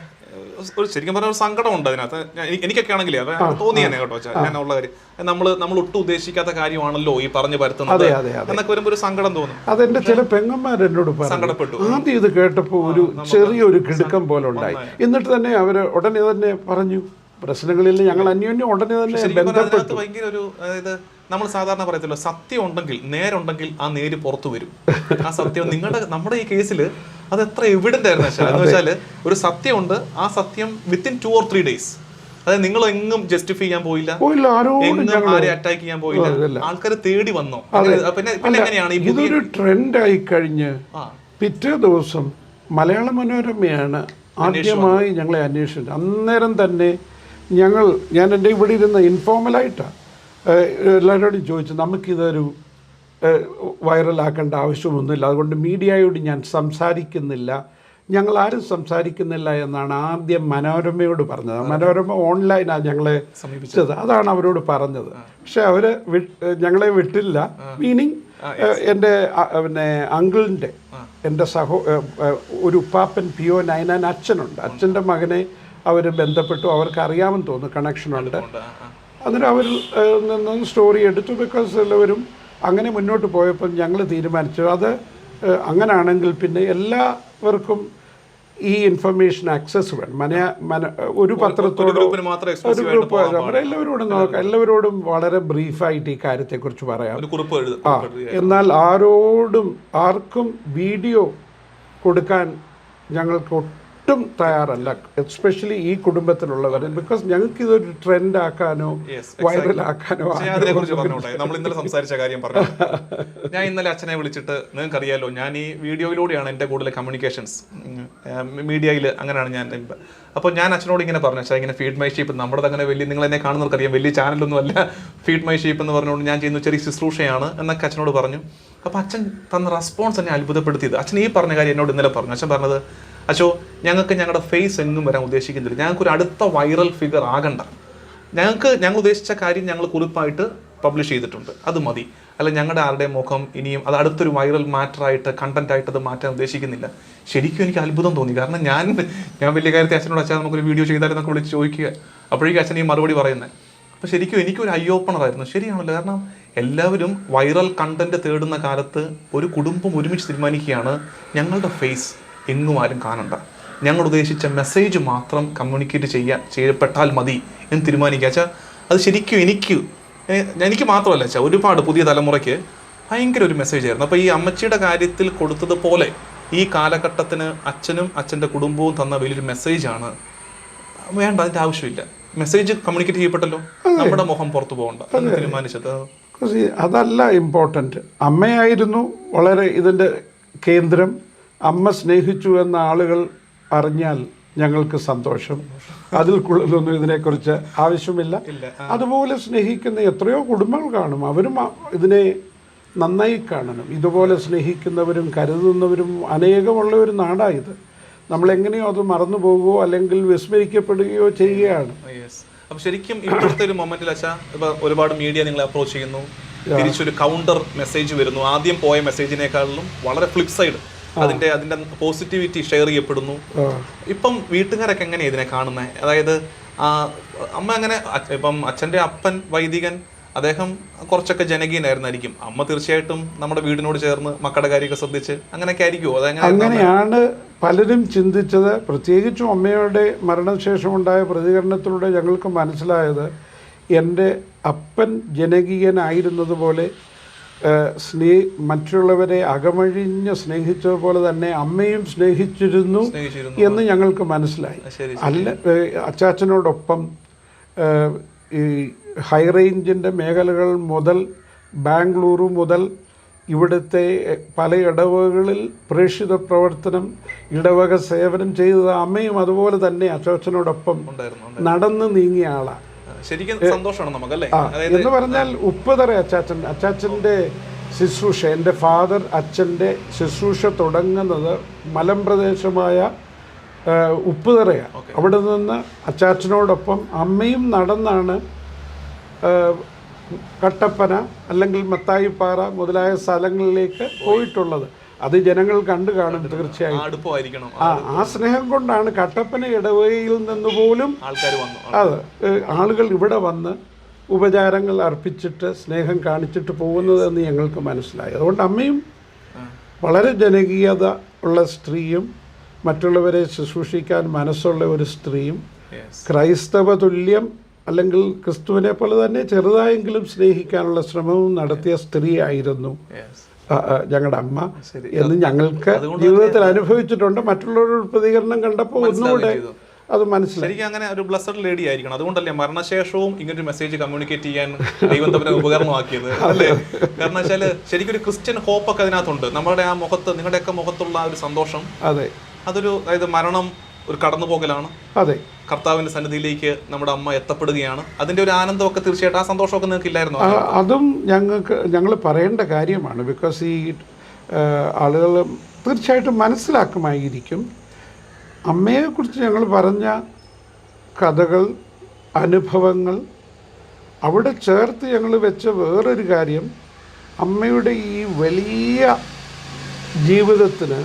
ഒരു ശരിക്കും പറഞ്ഞ ഒരു സങ്കടം ഉണ്ട് അതിനകത്ത് എനിക്കൊക്കെ ആണെങ്കിൽ അത് തോന്നിയെന്നെ കേട്ടോ ഞാൻ ഉള്ള കാര്യം. നമ്മൾ നമ്മൾ ഒട്ടും ഉദ്ദേശിക്കാത്ത കാര്യമാണല്ലോ ഈ പറഞ്ഞു പരത്തുന്നത് എന്നൊക്കെ വരുമ്പോൾ ഒരു സങ്കടം തോന്നും. അതെന്റെ ചില പെങ്ങന്മാർ എന്നോട് സങ്കടപ്പെട്ടു. ആദ്യം ഇത് കേട്ടപ്പോൾ ഒരു ചെറിയൊരു കിടുക്കം പോലെ ഉണ്ടായി എന്നിട്ട് തന്നെ അവർ ഉടനെ തന്നെ പറഞ്ഞു പ്രശ്നങ്ങളിൽ ഞങ്ങൾ അന്യോന്യം ഉടനെ തന്നെ ബന്ധപ്പെട്ടു. ഭയങ്കര ഒരു അതായത് നമ്മൾ സാധാരണ പറയത്തില്ലോ സത്യം ഉണ്ടെങ്കിൽ നേരുണ്ടെങ്കിൽ ആ നേര് പുറത്തു വരും. ആ സത്യം നിങ്ങളുടെ നമ്മുടെ ഈ കേസിൽ അത് എത്ര എവിഡന്റ് ആയിരുന്നു എന്ന് വെച്ചാൽ ഒരു സത്യമുണ്ട് ആ സത്യം within two or three days അതായത് നിങ്ങൾ എങ്ങും ജസ്റ്റിഫൈ ചെയ്യാൻ പോയില്ല. എങ്ങും ആരെ അറ്റാക്ക് ചെയ്യാൻ പോയില്ല. ആൾക്കാർ തേടി വന്നോ? പിന്നെ പിന്നെ എങ്ങനെയാണ് ഇതൊരു ട്രെൻഡായി കഴിഞ്ഞ് പിറ്റേ ദിവസം മലയാള മനോരമയാണ് ആദ്യമായി ഞങ്ങളെ അന്വേഷിച്ചത്. അന്നേരം തന്നെ ഞങ്ങൾ ഞാൻ എന്റെ ഇവിടെ ഇരുന്ന ഇൻഫോർമലായിട്ടാണ് എല്ലാവരോടും ചോദിച്ചു നമുക്കിതൊരു വൈറലാക്കേണ്ട ആവശ്യമൊന്നുമില്ല. അതുകൊണ്ട് മീഡിയയോട് ഞാൻ സംസാരിക്കുന്നില്ല. ഞങ്ങൾ ആരും സംസാരിക്കുന്നില്ല എന്നാണ് ആദ്യം മനോരമയോട് പറഞ്ഞത്. മനോരമ ഓൺലൈനാണ് ഞങ്ങളെ സമീപിച്ചത്. അതാണ് അവരോട് പറഞ്ഞത്. പക്ഷെ അവർ ഞങ്ങളെ വിട്ടില്ല. മീനിങ് എന്റെ പിന്നെ അങ്കിളിന്റെ എന്റെ സഹോ ഒരു ഉപ്പാപ്പൻ പി ഒ നയനാൻ അച്ഛനുണ്ട്. അച്ഛന്റെ മകനെ അവർ ബന്ധപ്പെട്ടു അവർക്ക് അറിയാമെന്ന് തോന്നുന്നു കണക്ഷനുണ്ട്. അന്നേരം അവർ നിന്ന് സ്റ്റോറി എടുത്തു ബിക്കോസ് എല്ലാവരും അങ്ങനെ മുന്നോട്ട് പോയപ്പോൾ ഞങ്ങൾ തീരുമാനിച്ചു. അത് അങ്ങനാണെങ്കിൽ പിന്നെ എല്ലാവർക്കും ഈ ഇൻഫർമേഷൻ ആക്സസ് വേണം. മന മന ഒരു പത്രത്തോടും ഒരു ഗ്രൂപ്പ് എല്ലാവരോടും നോക്കാം. എല്ലാവരോടും വളരെ ബ്രീഫായിട്ട് ഈ കാര്യത്തെക്കുറിച്ച് പറയാം. ആ എന്നാൽ ആരോടും ആർക്കും വീഡിയോ കൊടുക്കാൻ ഞങ്ങൾക്ക് ഒട്ടും തയ്യാറല്ല എസ്പെഷ്യലി ഈ കുടുംബത്തിലുള്ളവർ ബിക്കോസ് ഞങ്ങൾക്ക് ഇതൊരു ട്രെൻഡ് ആക്കാനോ വൈറൽ ആക്കാനോ ഞാൻ അതിനെ കുറിച്ച് പറഞ്ഞോട്ടെ? നമ്മൾ ഇന്നലെ സംസാരിച്ച കാര്യം പറഞ്ഞു ഞാൻ ഇന്നലെ അച്ഛനെ വിളിച്ചിട്ട് നിങ്ങൾക്ക് അറിയാലോ ഞാൻ ഈ വീഡിയോയിലൂടെയാണ് എന്റെ കൂടുതൽ കമ്മ്യൂണിക്കേഷൻസ് മീഡിയയിൽ അങ്ങനെയാണ് ഞാൻ അപ്പോൾ ഞാൻ അച്ഛനോട് ഇങ്ങനെ പറഞ്ഞു അച്ഛാ ഇങ്ങനെ ഫീഡ് മൈ ഷീപ്പ് നമ്മുടെ അങ്ങനെ വലിയ നിങ്ങൾ എന്നെ കാണുന്നവർക്കറിയാം വലിയ ചാനലൊന്നും അല്ല. ഫീഡ് മൈ ഷീപ്പ് എന്ന് പറഞ്ഞുകൊണ്ട് ഞാൻ ചെയ്യുന്ന ചെറിയ ശുശ്രൂഷയാണ് എന്നൊക്കെ അച്ഛനോട് പറഞ്ഞു. അപ്പോൾ അച്ഛൻ തന്ന റെസ്പോൺസ് എന്നെ അത്ഭുതപ്പെടുത്തിയത്. അച്ഛൻ ഈ പറഞ്ഞ കാര്യം എന്നോട് ഇന്നലെ പറഞ്ഞു. അച്ഛൻ പറഞ്ഞത് അച്ഛോ ഞങ്ങൾക്ക് ഞങ്ങളുടെ ഫേസ് എങ്ങും വരാൻ ഉദ്ദേശിക്കുന്നില്ല. ഞങ്ങൾക്ക് ഒരു അടുത്ത വൈറൽ ഫിഗർ ആകണ്ട. ഞങ്ങൾക്ക് ഞങ്ങൾ ഉദ്ദേശിച്ച കാര്യം ഞങ്ങൾ കുറിപ്പായിട്ട് പബ്ലിഷ് ചെയ്തിട്ടുണ്ട്. അത് മതി. അല്ല ഞങ്ങളുടെ ആരുടെ മുഖം ഇനിയും അത് അടുത്തൊരു വൈറൽ മാറ്ററായിട്ട് കണ്ടന്റ് ആയിട്ട് അത് മാറ്റാൻ ഉദ്ദേശിക്കുന്നില്ല. ശരിക്കും എനിക്ക് അത്ഭുതം തോന്നി. കാരണം ഞാൻ ഞാൻ വലിയ കാര്യത്തെ അച്ഛനോട് അച്ഛൻ നമുക്കൊരു വീഡിയോ ചെയ്താലെന്നൊക്കെ വിളിച്ച് ചോദിക്കുക. അപ്പോഴേക്കും അച്ഛൻ ഈ മറുപടി പറയുന്നത് അപ്പോൾ ശരിക്കും എനിക്കൊരു ഐ ഓപ്പണർ ആയിരുന്നു. ശരിയാണല്ലോ. കാരണം എല്ലാവരും വൈറൽ കണ്ടന്റ് തേടുന്ന കാലത്ത് ഒരു കുടുംബം ഒരുമിച്ച് തീരുമാനിക്കുകയാണ് ഞങ്ങളുടെ ഫേസ് എങ്ങും ആരും കാണണ്ട. ഞങ്ങൾ ഉദ്ദേശിച്ച മെസ്സേജ് മാത്രം കമ്മ്യൂണിക്കേറ്റ് ചെയ്യാൻ ചെയ്യപ്പെട്ടാൽ മതി എന്ന് തീരുമാനിക്കുക. വെച്ചാൽ അത് ശരിക്കും എനിക്ക് എനിക്ക് മാത്രമല്ല വെച്ചാൽ ഒരുപാട് പുതിയ തലമുറയ്ക്ക് ഭയങ്കര ഒരു മെസ്സേജ് ആയിരുന്നു. അപ്പോൾ ഈ അമ്മച്ചിയുടെ കാര്യത്തിൽ കൊടുത്തതുപോലെ ഈ കാലഘട്ടത്തിന് അച്ഛനും അച്ഛന്റെ കുടുംബവും തന്ന വലിയൊരു മെസ്സേജാണ് വേണ്ട അതിന്റെ ആവശ്യമില്ല. മെസ്സേജ് കമ്മ്യൂണിക്കേറ്റ് ചെയ്യപ്പെട്ടല്ലോ. നമ്മുടെ മുഖം പുറത്തു പോകണ്ട. എന്ന് തീരുമാനിച്ചത്. അതല്ല ഇമ്പോർട്ടന്റ് അമ്മയായിരുന്നു വളരെ ഇതിന്റെ കേന്ദ്രം. അമ്മ സ്നേഹിച്ചു എന്ന ആളുകൾ അറിഞ്ഞാൽ ഞങ്ങൾക്ക് സന്തോഷം. അതിൽ കൂടുതലൊന്നും ഇതിനെക്കുറിച്ച് ആവശ്യമില്ല. അതുപോലെ സ്നേഹിക്കുന്ന എത്രയോ കുടുംബങ്ങൾ കാണും. അവരും ഇതിനെ നന്നായി കാണണം. ഇതുപോലെ സ്നേഹിക്കുന്നവരും കരുതുന്നവരും അനേകമുള്ള ഒരു നാടായത്. നമ്മളെങ്ങനെയോ അത് മറന്നു പോകുകയോ അല്ലെങ്കിൽ വിസ്മരിക്കപ്പെടുകയോ ചെയ്യുകയാണ്. അപ്പം ശരിക്കും ഇപ്പോഴത്തെ ഒരു മൊമെന്റിൽ അച്ഛാ ഇപ്പൊ ഒരുപാട് മീഡിയ നിങ്ങളെ അപ്രോച്ച് ചെയ്യുന്നു. തിരിച്ചൊരു കൗണ്ടർ മെസ്സേജ് വരുന്നു. ആദ്യം പോയ മെസ്സേജിനേക്കാളും വളരെ ഫ്ലിപ്പ് സൈഡ് അതിന്റെ അതിന്റെ പോസിറ്റിവിറ്റി ഷെയർ ചെയ്യപ്പെടുന്നു. ഇപ്പം വീട്ടുകാരൊക്കെ എങ്ങനെയാ ഇതിനെ കാണുന്നത് അതായത് അമ്മ അങ്ങനെ ഇപ്പം അച്ഛന്റെ അപ്പൻ വൈദികൻ അദ്ദേഹം കുറച്ചൊക്കെ ജനകീയനായിരുന്നായിരിക്കും. അമ്മ തീർച്ചയായിട്ടും നമ്മുടെ വീടിനോട് ചേർന്ന് മക്കളുടെ കാര്യമൊക്കെ ശ്രദ്ധിച്ച് അങ്ങനെയൊക്കെ ആയിരിക്കുമോ അങ്ങനെയാണ് പലരും ചിന്തിച്ചത്. പ്രത്യേകിച്ചും അമ്മയുടെ മരണശേഷം ഉണ്ടായ പ്രതികരണത്തിലൂടെ ഞങ്ങൾക്ക് മനസ്സിലായത് എന്റെ അപ്പൻ ജനകീയനായിരുന്നതുപോലെ സ്നേ മറ്റുള്ളവരെ അകമഴിഞ്ഞ് സ്നേഹിച്ചതുപോലെ തന്നെ അമ്മയും സ്നേഹിച്ചിരുന്നു എന്ന് ഞങ്ങൾക്ക് മനസ്സിലായി. അല്ല അച്ചാച്ചനോടൊപ്പം ഈ ഹൈ റേഞ്ചിന്റെ മേഖലകൾ മുതൽ ബാംഗ്ലൂരു മുതൽ ഇവിടുത്തെ പല ഇടവകളിൽ പ്രേക്ഷിത പ്രവർത്തനം ഇടവക സേവനം ചെയ്തത് അമ്മയും അതുപോലെ തന്നെ അച്ചാച്ചനോടൊപ്പം നടന്ന് നീങ്ങിയ ആളാണ് ശരിക്കും സന്തോഷമാണ് നമുക്കല്ലേ? അല്ലേ എന്ന് പറഞ്ഞാൽ ഉപ്പുതറ അച്ചാച്ചൻ അച്ചാച്ചന്റെ ശുശ്രൂഷ എന്റെ ഫാദർ അച്ഛന്റെ ശുശ്രൂഷ തുടങ്ങുന്നത് മലമ്പ്രദേശമായ ഉപ്പുതറയാണ് അവിടെ നിന്ന് അച്ചാച്ചനോടൊപ്പം അമ്മയും നടന്നാണ് കട്ടപ്പന അല്ലെങ്കിൽ മത്തായിപ്പാറ മുതലായ സ്ഥലങ്ങളിലേക്ക് പോയിട്ടുള്ളത്. അത് ജനങ്ങൾ കണ്ടു കാണും തീർച്ചയായും. ആ ആ സ്നേഹം കൊണ്ടാണ് കട്ടപ്പന ഇടവകയിൽ നിന്ന് പോലും ആൾക്കാർ വന്നു. അത് ആളുകൾ ഇവിടെ വന്ന് ഉപചാരങ്ങൾ അർപ്പിച്ചിട്ട് സ്നേഹം കാണിച്ചിട്ട് പോകുന്നതെന്ന് ഞങ്ങൾക്ക് മനസ്സിലായി. അതുകൊണ്ട് അമ്മയും വളരെ ജനകീയത ഉള്ള സ്ത്രീയും മറ്റുള്ളവരെ ശുശ്രൂഷിക്കാൻ മനസ്സുള്ള ഒരു സ്ത്രീയും ക്രൈസ്തവ തുല്യം അല്ലെങ്കിൽ ക്രിസ്തുവിനെ പോലെ തന്നെ ചെറുതായെങ്കിലും സ്നേഹിക്കാനുള്ള ശ്രമവും നടത്തിയ സ്ത്രീയായിരുന്നു. ഞങ്ങളുടെ അമ്മ. എന്ന് ഞങ്ങൾക്ക് ജീവിതത്തിൽ അനുഭവിച്ചിട്ടുണ്ട്. മറ്റുള്ളവരുടെ പ്രതികരണം കണ്ടപ്പോൾ ഒന്നുകൂടെ അത് മനസ്സിലായി. ശരിക്കും അങ്ങനെ ഒരു ബ്ലസ്സഡ് ലേഡി ആയിരിക്കണം. അതുകൊണ്ടല്ലേ മരണശേഷവും ഇങ്ങനൊരു മെസ്സേജ് കമ്മ്യൂണിക്കേറ്റ് ചെയ്യാൻ ദൈവം തമ്മിൽ ഉപകരണമാക്കിയത് അല്ലേ? കാരണം വെച്ചാൽ ശരിക്കും ഒരു ക്രിസ്ത്യൻ ഹോപ്പ് ഒക്കെ അതിനകത്തുണ്ട്. നമ്മുടെ ആ മുഖത്ത് നിങ്ങളുടെയൊക്കെ മുഖത്തുള്ള ആ ഒരു സന്തോഷം അതെ. അതൊരു അതായത് മരണം ഒരു കടന്നു പോകലാണ് അതെ. കർത്താവിന്റെ സന്നിധിയിലേക്ക് നമ്മുടെ അമ്മ എത്തപ്പെടുകയാണ്. അതിന്റെ ഒരു ആനന്ദമൊക്കെ തീർച്ചയായിട്ടും ആ സന്തോഷമൊക്കെ നിങ്ങൾക്ക് ഇല്ലായിരുന്നു അതും ഞങ്ങൾക്ക് ഞങ്ങൾ പറയേണ്ട കാര്യമാണ്. ബിക്കോസ് ഈ ആളുകൾ തീർച്ചയായിട്ടും മനസ്സിലാക്കുമായിരിക്കും. അമ്മയെക്കുറിച്ച് ഞങ്ങൾ പറഞ്ഞ കഥകൾ അനുഭവങ്ങൾ അവിടെ ചേർത്ത് ഞങ്ങൾ വെച്ച വേറൊരു കാര്യം അമ്മയുടെ ഈ വലിയ ജീവിതത്തിന്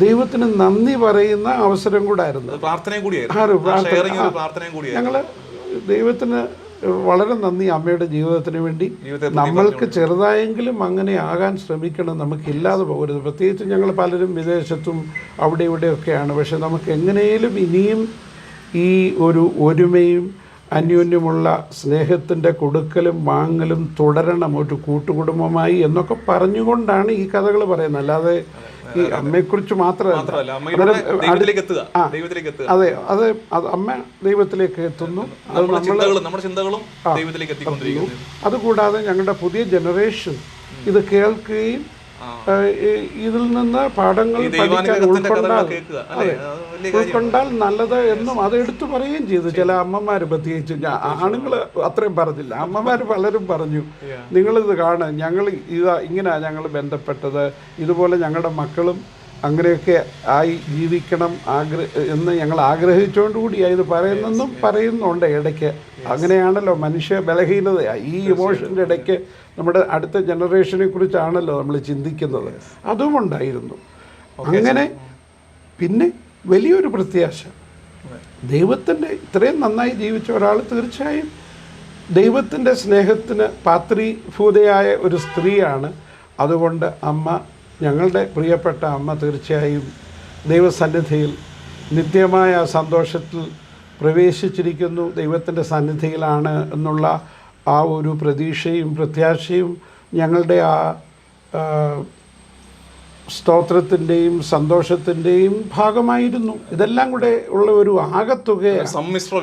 ദൈവത്തിന് നന്ദി പറയുന്ന അവസരം കൂടായിരുന്നു. പ്രാർത്ഥനയും കൂടിയായിരുന്നു. ഞങ്ങൾ ദൈവത്തിന് വളരെ നന്ദി അമ്മയുടെ ജീവിതത്തിന് വേണ്ടി. നമ്മൾക്ക് ചെറുതായെങ്കിലും അങ്ങനെ ആകാൻ ശ്രമിക്കണം. നമുക്കില്ലാതെ പോകരുത്. പ്രത്യേകിച്ച് ഞങ്ങൾ പലരും വിദേശത്തും അവിടെ ഇവിടെയൊക്കെയാണ്. പക്ഷെ നമുക്ക് എങ്ങനെയും ഇനിയും ഈ ഒരു ഒരുമയും അന്യോന്യമുള്ള സ്നേഹത്തിന്റെ കൊടുക്കലും വാങ്ങലും തുടരണം ഒരു കൂട്ടുകുടുംബമായി എന്നൊക്കെ പറഞ്ഞുകൊണ്ടാണ് ഈ കഥകൾ പറയുന്നത്. അല്ലാതെ ഈ അമ്മയെക്കുറിച്ച് മാത്രമല്ല. അതെ അത് അമ്മ ദൈവത്തിലേക്ക് എത്തുന്നു. അത് എത്തിക്കൊണ്ടിരിക്കുന്നു. അതുകൂടാതെ ഞങ്ങളുടെ പുതിയ ജനറേഷൻ ഇത് കേൾക്കുകയും ഇതിൽ നിന്ന് പാഠങ്ങൾ ഉൾക്കൊണ്ടാൽ ഉൾക്കൊണ്ടാൽ നല്ലത് എന്നും അത് എടുത്തു പറയുകയും ചെയ്തു. ചില അമ്മമാർ പ്രത്യേകിച്ച് ആണുങ്ങൾ അത്രയും പറഞ്ഞില്ല. അമ്മമാർ പലരും പറഞ്ഞു നിങ്ങളിത് കാണുക ഞങ്ങൾ ഇതാ ഇങ്ങനെയാണ് ഞങ്ങൾ ബന്ധപ്പെട്ടത്. ഇതുപോലെ ഞങ്ങളുടെ മക്കളും അങ്ങനെയൊക്കെ ആയി ജീവിക്കണം ആഗ്രഹ എന്ന് ഞങ്ങൾ ആഗ്രഹിച്ചുകൊണ്ട് കൂടിയാണ് ഇത് പറയുന്നെന്നും പറയുന്നുണ്ട് ഇടയ്ക്ക്. അങ്ങനെയാണല്ലോ മനുഷ്യ ബലഹീനത ഈ ഇമോഷന്റെ ഇടയ്ക്ക് നമ്മുടെ അടുത്ത ജനറേഷനെ കുറിച്ചാണല്ലോ നമ്മൾ ചിന്തിക്കുന്നത്. അതും ഉണ്ടായിരുന്നു അങ്ങനെ പിന്നെ വലിയൊരു പ്രത്യാശ. ദൈവത്തിന്റെ ഇത്രയും നന്നായി ജീവിച്ച ഒരാൾ തീർച്ചയായും ദൈവത്തിന്റെ സ്നേഹത്തിന് പാത്രീഭൂതയായ ഒരു സ്ത്രീയാണ്. അതുകൊണ്ട് അമ്മ ഞങ്ങളുടെ പ്രിയപ്പെട്ട അമ്മ തീർച്ചയായും ദൈവസന്നിധിയിൽ നിത്യമായ സന്തോഷത്തിൽ പ്രവേശിച്ചിരിക്കുന്നു. ദൈവത്തിന്റെ സന്നിധിയിലാണ് എന്നുള്ള ആ ഒരു പ്രതീക്ഷയും പ്രത്യാശയും ഞങ്ങളുടെ ആ സ്തോത്രത്തിന്റെയും സന്തോഷത്തിന്റെയും ഭാഗമായിരുന്നു. ഇതെല്ലാം കൂടെ ഉള്ള ഒരു ആകത്തുക സമ്മിശ്ര?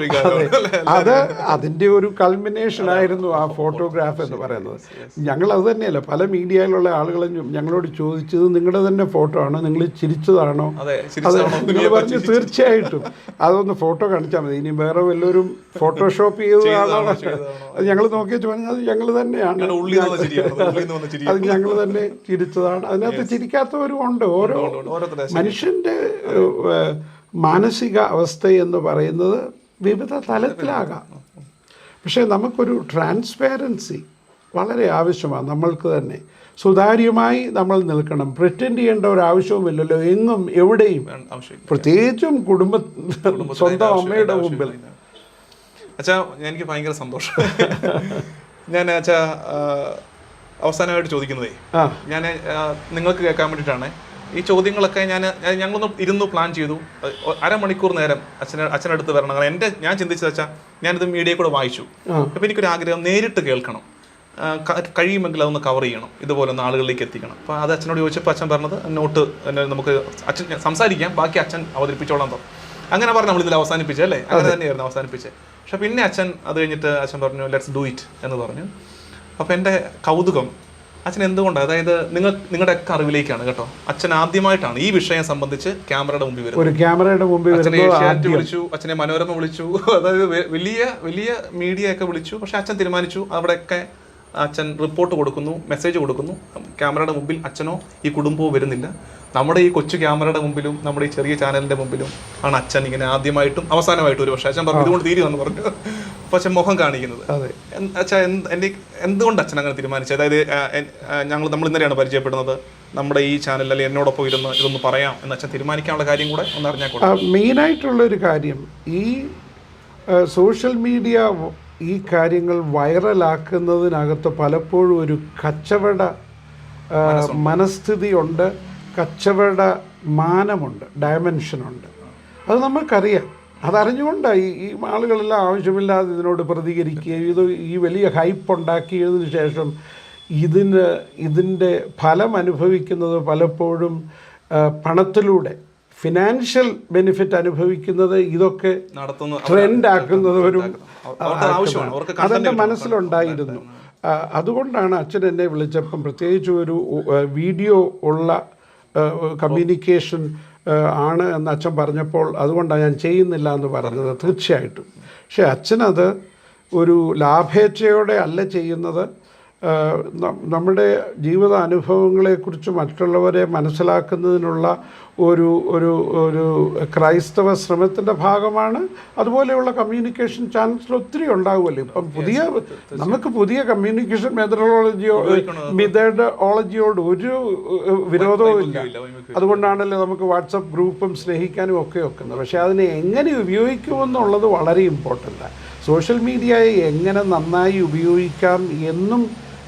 അത്. അതിന്റെ ഒരു കൾമിനേഷൻ ആയിരുന്നു ആ ഫോട്ടോഗ്രാഫ് എന്ന് പറയുന്നത്. ഞങ്ങൾ അത് തന്നെയല്ല പല മീഡിയയിലുള്ള ആളുകളും ഞങ്ങളോട് ചോദിച്ചത് നിങ്ങളുടെ തന്നെ ഫോട്ടോ ആണോ നിങ്ങൾ ചിരിച്ചതാണോ? അതെ നിങ്ങൾ പറഞ്ഞു തീർച്ചയായിട്ടും. അതൊന്ന് ഫോട്ടോ കാണിച്ചാൽ മതി. ഇനി വേറെ വല്ലവരും ഫോട്ടോഷോപ്പ് ചെയ്തതാണോ? അത് ഞങ്ങൾ നോക്കിയ ചോദിച്ചാൽ അത് ഞങ്ങൾ തന്നെയാണ്. അത് ഞങ്ങൾ തന്നെ ചിരിച്ചതാണ്. അതിനകത്ത് ചിരിക്കാത്ത ഇല്ലാത്തവരും ഉണ്ട് ഓരോ മനുഷ്യന്റെ മനുഷ്യന്റെ മാനസിക അവസ്ഥ എന്ന് പറയുന്നത് വിവിധ തലത്തിലാകാം. പക്ഷേ നമുക്കൊരു ട്രാൻസ്പാരൻസി വളരെ ആവശ്യമാണ് നമ്മൾക്ക് തന്നെ. സുതാര്യമായി നമ്മൾ നിൽക്കണം. പ്രിറ്റൻഡ് ചെയ്യേണ്ട ഒരു ആവശ്യവുമില്ലല്ലോ. എങ്ങും എവിടെയും. പ്രത്യേകിച്ചും കുടുംബ സ്വന്തം അമ്മയുടെ മുമ്പിൽ. അച്ഛാ എനിക്ക് ഭയങ്കര സന്തോഷം. ഞാൻ അച്ഛാ അവസാനമായിട്ട് ചോദിക്കുന്നതേ. ഞാൻ നിങ്ങൾക്ക് കേൾക്കാൻ വേണ്ടിയിട്ടാണ്. ഈ ചോദ്യങ്ങളൊക്കെ ഞാൻ ഞങ്ങളൊന്ന് ഇരുന്ന് പ്ലാൻ ചെയ്തു. അരമണിക്കൂർ നേരം അച്ഛനെ അച്ഛനടുത്ത് വരണം. കാരണം എന്റെ ഞാൻ ചിന്തിച്ചത് വെച്ചാൽ ഞാനിത് മീഡിയയിൽ കൂടെ വായിച്ചു. അപ്പോൾ എനിക്കൊരു ആഗ്രഹം നേരിട്ട് കേൾക്കണം. കഴിയുമെങ്കിൽ അതൊന്ന് കവർ ചെയ്യണം. ഇതുപോലെ ഒന്ന് ആളുകളിലേക്ക് എത്തിക്കണം. അപ്പോൾ അത് അച്ഛനോട് ചോദിച്ചപ്പോൾ അച്ഛൻ പറഞ്ഞത് നോട്ട് എന്നെ നമുക്ക് അച്ഛൻ സംസാരിക്കാം. ബാക്കി അച്ഛൻ അവതരിപ്പിച്ചോളാം പറഞ്ഞു. അങ്ങനെ പറഞ്ഞു നമ്മൾ ഇതിൽ അവസാനിപ്പിച്ചത് അല്ലേ? അങ്ങനെ തന്നെയായിരുന്നു അവസാനിപ്പിച്ചത് പക്ഷെ പിന്നെ അച്ഛൻ അത് കഴിഞ്ഞിട്ട് അച്ഛൻ പറഞ്ഞു ലെറ്റ്സ് ഡു ഇറ്റ് എന്ന് പറഞ്ഞു. അപ്പോൾ എന്റെ കൗതുകം അച്ഛൻ എന്തുകൊണ്ട്? അതായത് നിങ്ങൾ നിങ്ങളുടെ ഒക്കെ അറിവിലേക്കാണ് കേട്ടോ. അച്ഛൻ ആദ്യമായിട്ടാണ് ഈ വിഷയം സംബന്ധിച്ച് ക്യാമറയുടെ മുമ്പിൽ വരുന്നത്. ഒരു ക്യാമറയുടെ മുമ്പിൽ അച്ഛനെ ഏഷ്യാനെറ്റ് വിളിച്ചു അച്ഛനെ മനോരമ വിളിച്ചു. അതായത് വലിയ വലിയ മീഡിയ ഒക്കെ വിളിച്ചു. പക്ഷെ അച്ഛൻ തീരുമാനിച്ചു അവിടെയൊക്കെ അച്ഛൻ റിപ്പോർട്ട് കൊടുക്കുന്നു മെസ്സേജ് കൊടുക്കുന്നു. ക്യാമറയുടെ മുമ്പിൽ അച്ഛനോ ഈ കുടുംബവും വരുന്നില്ല. നമ്മുടെ ഈ കൊച്ചു ക്യാമറയുടെ മുമ്പിലും നമ്മുടെ ഈ ചെറിയ ചാനലിന്റെ മുമ്പിലും ആണ് അച്ഛൻ ഇങ്ങനെ ആദ്യമായിട്ടും അവസാനമായിട്ടും ഒരു പക്ഷേ. അച്ഛൻ പറഞ്ഞു ഇതുകൊണ്ട് തീരുമെന്ന് പറഞ്ഞു. പക്ഷെ മുഖം കാണിക്കുന്നത്. അതെ. അച്ഛാ എന്ത് എന്റെ എന്തുകൊണ്ട് അച്ഛൻ അങ്ങനെ തീരുമാനിച്ചത്? അതായത് ഞങ്ങൾ നമ്മൾ ഇന്നലെയാണ് പരിചയപ്പെടുന്നത്? നമ്മുടെ ഈ ചാനലിൽ അല്ലെങ്കിൽ എന്നോടൊപ്പം ഇരുന്ന് ഇതൊന്ന് പറയാം എന്ന് അച്ഛൻ തീരുമാനിക്കാനുള്ള കാര്യം കൂടെ ഒന്ന് അറിഞ്ഞാൽ മെയിനായിട്ടുള്ള മെയിനായിട്ടുള്ളൊരു കാര്യം ഈ സോഷ്യൽ മീഡിയ ഈ കാര്യങ്ങൾ വൈറലാക്കുന്നതിനകത്ത് പലപ്പോഴും ഒരു കച്ചവട മനസ്ഥിതിയുണ്ട് കച്ചവട മാനമുണ്ട് ഡയമെൻഷനുണ്ട്. അത് നമുക്കറിയാം അതറിഞ്ഞുകൊണ്ടാണ് ഈ ഈ ആളുകളെല്ലാം ആവശ്യമില്ലാതെ ഇതിനോട് പ്രതികരിക്കുകയും ഇത് ഈ വലിയ ഹൈപ്പ് ഉണ്ടാക്കിയതിന് ശേഷം ഇതിന് ഇതിന്റെ ഫലം അനുഭവിക്കുന്നത് പലപ്പോഴും പണത്തിലൂടെ ഫിനാൻഷ്യൽ ബെനിഫിറ്റ് അനുഭവിക്കുന്നത് ഇതൊക്കെ ട്രെൻഡ് ആക്കുന്നവരും അതെന്റെ മനസ്സിലുണ്ടായിരുന്നു. അതുകൊണ്ടാണ് അച്ഛൻ എന്നെ വിളിച്ചപ്പം പ്രത്യേകിച്ച് ഒരു വീഡിയോ ഉള്ള കമ്മ്യൂണിക്കേഷൻ ആണ് എന്ന് അച്ഛൻ പറഞ്ഞപ്പോൾ അതുകൊണ്ടാണ് ഞാൻ ചെയ്യുന്നില്ല എന്ന് പറഞ്ഞത് തീർച്ചയായിട്ടും. പക്ഷേ അച്ഛനത് ഒരു ലാഭേച്ഛയോടെ അല്ല ചെയ്യുന്നത്. നമ്മുടെ ജീവിത അനുഭവങ്ങളെക്കുറിച്ച് മറ്റുള്ളവരെ മനസ്സിലാക്കുന്നതിനുള്ള ഒരു ഒരു ഒരു ക്രൈസ്തവ ശ്രമത്തിന്റെ ഭാഗമാണ്. അതുപോലെയുള്ള കമ്മ്യൂണിക്കേഷൻ ചാനൽസ് ഒത്തിരി ഉണ്ടാകുമല്ലോ ഇപ്പം പുതിയ നമുക്ക് പുതിയ കമ്മ്യൂണിക്കേഷൻ മെത്തഡോളജിയോ മെത്തഡോളജിയോട് ഒരു വിരോധവും ഇല്ല. ഇല്ല, അതുകൊണ്ടാണല്ലോ നമുക്ക് വാട്സപ്പ് ഗ്രൂപ്പും സ്നേഹിക്കാനും ഒക്കെ വെക്കുന്നത് പക്ഷേ അതിനെ എങ്ങനെ ഉപയോഗിക്കുമെന്നുള്ളത് വളരെ ഇമ്പോർട്ടന്റാണ്. സോഷ്യൽ മീഡിയയെ എങ്ങനെ നന്നായി ഉപയോഗിക്കാം എന്നും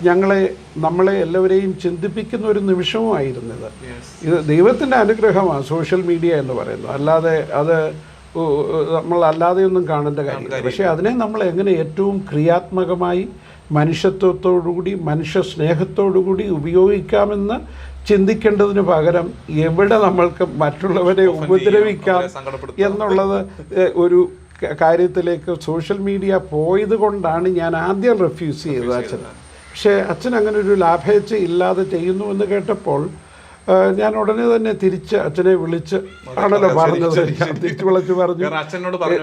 ഞങ്ങളെ നമ്മളെ എല്ലാവരെയും ചിന്തിപ്പിക്കുന്ന ഒരു നിമിഷവുമായിരുന്നത്. ഇത് ഇത് ദൈവത്തിന്റെ അനുഗ്രഹമാണ് സോഷ്യൽ മീഡിയ എന്ന് പറയുന്നത്. അല്ലാതെ അത് നമ്മൾ അല്ലാതെയൊന്നും കാണേണ്ട കാര്യമില്ല. പക്ഷേ അതിനെ നമ്മൾ എങ്ങനെ ഏറ്റവും ക്രിയാത്മകമായി മനുഷ്യത്വത്തോടുകൂടി മനുഷ്യ സ്നേഹത്തോടുകൂടി ഉപയോഗിക്കാമെന്ന് ചിന്തിക്കേണ്ടതിന് പകരം എവിടെ നമ്മൾക്ക് മറ്റുള്ളവരെ ഉപദ്രവിക്കാം എന്നുള്ളത് ഒരു കാര്യത്തിലേക്ക് സോഷ്യൽ മീഡിയ പോയത് കൊണ്ടാണ് ഞാൻ ആദ്യം റെഫ്യൂസ് ചെയ്തത് അച്ഛൻ. പക്ഷേ അച്ഛൻ അങ്ങനെ ഒരു ലാഭേച്ഛ ഇല്ലാതെ ചെയ്യുന്നു എന്ന് കേട്ടപ്പോൾ ഞാൻ ഉടനെ തന്നെ തിരിച്ച് അച്ഛനെ വിളിച്ച് ആണല്ലോ പറഞ്ഞത്. തിരിച്ചു വിളിച്ചു പറഞ്ഞു. അച്ഛനോട് പറഞ്ഞു